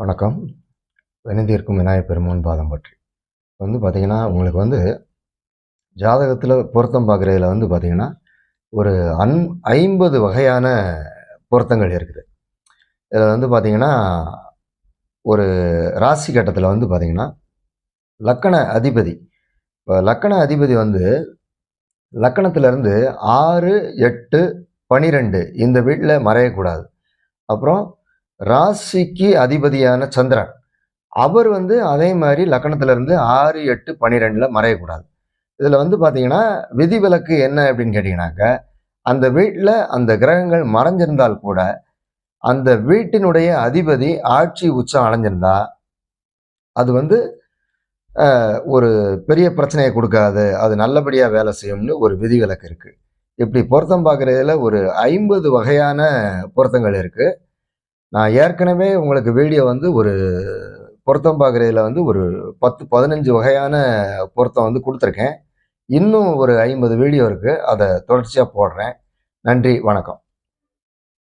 வணக்கம். வினந்திருக்கும் விநாயகப் பெருமான் பாதம் பற்றி. வந்து பார்த்திங்கன்னா உங்களுக்கு வந்து ஜாதகத்தில் பொருத்தம் பார்க்குறதுல வந்து பார்த்தீங்கன்னா ஒரு அன் ஐம்பது வகையான பொருத்தங்கள் இருக்குது. இதில் வந்து பார்த்திங்கன்னா ஒரு ராசி கட்டத்தில் வந்து பார்த்திங்கன்னா லக்கண அதிபதி. இப்போ லக்கண அதிபதி வந்து லக்கணத்திலேருந்து ஆறு எட்டு பனிரெண்டு இந்த வீட்டில் மறையக்கூடாது. அப்புறம் ராசிக்கு அதிபதியான சந்திரன். அவர் வந்து அதே மாதிரி லக்கணத்திலிருந்து ஆறு எட்டு பன்னிரெண்டில் மறையக்கூடாது. இதில் வந்து பார்த்தீங்கன்னா விதிவிலக்கு என்ன அப்படின்னு கேட்டிங்கனாக்க அந்த வீட்டில் அந்த கிரகங்கள் மறைஞ்சிருந்தால் கூட அந்த வீட்டினுடைய அதிபதி ஆட்சி உச்சம் அடைஞ்சிருந்தா அது வந்து ஒரு பெரிய பிரச்சனையை கொடுக்காது. அது நல்லபடியாக வேலை செய்யும்னு ஒரு விதிவிலக்கு இருக்குது இப்படி பொருத்தம் பார்க்குறதுல ஒரு ஐம்பது வகையான பொருத்தங்கள் இருக்குது நான் ஏற்கனவே உங்களுக்கு வீடியோ வந்து ஒரு பொருத்தம் பார்க்குறதுல வந்து ஒரு பத்து பதினஞ்சு வகையான பொருத்தம் வந்து கொடுத்துருக்கேன். இன்னும் ஒரு ஐம்பது வீடியோ இருக்குது அதை தொடர்ச்சியாக போடுறேன். நன்றி வணக்கம்.